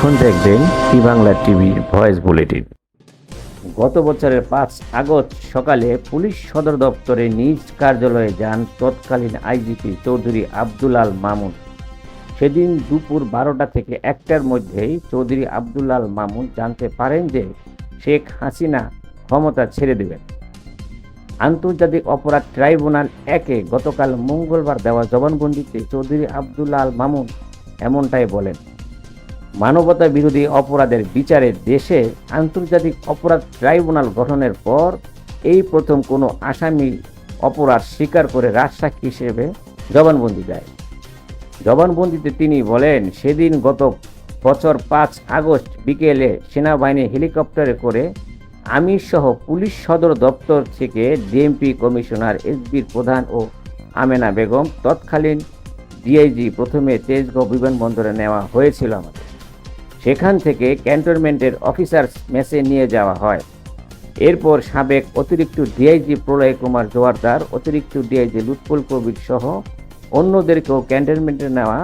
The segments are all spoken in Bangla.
এখন দেখবেন টি বাংলা টিভির ভয়েস বুলেটিন। গত বছরের পাঁচ আগস্ট সকালে পুলিশ সদর দপ্তরে নিজ কার্যালয়ে যান তৎকালীন আইজিপি চৌধুরী আব্দুল আল মামুন। সেদিন দুপুর বারোটা থেকে একটার মধ্যেই চৌধুরী আব্দুল আল মামুন জানতে পারেন যে শেখ হাসিনা ক্ষমতা ছেড়ে দেবেন। আন্তর্জাতিক অপরাধ ট্রাইব্যুনাল একে গতকাল মঙ্গলবার দেওয়া জবানবন্দিতে চৌধুরী আব্দুল আল মামুন এমনটাই বলেন। মানবতা বিরোধী অপরাধের বিচারে দেশে আন্তর্জাতিক অপরাধ ট্রাইব্যুনাল গঠনের পর এই প্রথম কোনো আসামি অপরাধ স্বীকার করে রাজসাক্ষী হিসেবে জবানবন্দি দেয়। জবানবন্দিতে তিনি বলেন, সেদিন গত বছর পাঁচ আগস্ট বিকেলে সেনাবাহিনী হেলিকপ্টারে করে আমি সহ পুলিশ সদর দপ্তর থেকে ডিএমপি কমিশনার এসবির প্রধান ও আমেনা বেগম তৎকালীন ডিআইজি প্রথমে তেজগাঁও বিমানবন্দরে নেওয়া হয়েছিল আমাদের। সেখান থেকে ক্যান্টনমেন্টের অফিসার্স মেসে নিয়ে যাওয়া হয়। এরপর সাবেক অতিরিক্ত ডিআইজি প্রলয় কুমার জোয়ারদার, অতিরিক্ত ডিআইজি লুৎফুল কবির সহ অন্যদেরকেও ক্যান্টনমেন্টে নেওয়া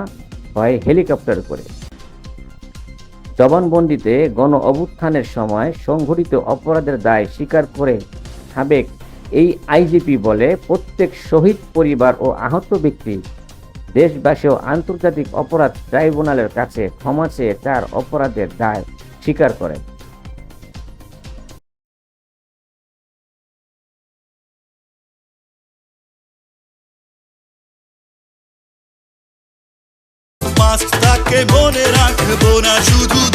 হয় হেলিকপ্টার করে। জবানবন্দিতে গণ অভ্যুত্থানের সময় সংঘটিত অপরাধের দায় স্বীকার করে সাবেক এই আইজিপি বলে প্রত্যেক শহীদ পরিবার ও আহত ব্যক্তি দেশবাসী ও আন্তর্জাতিক অপরাধ ট্রাইব্যুনালের কাছে ক্ষমা চেয়ে তার অপরাধের দায় স্বীকার করে। মনে রাখব না, শুধু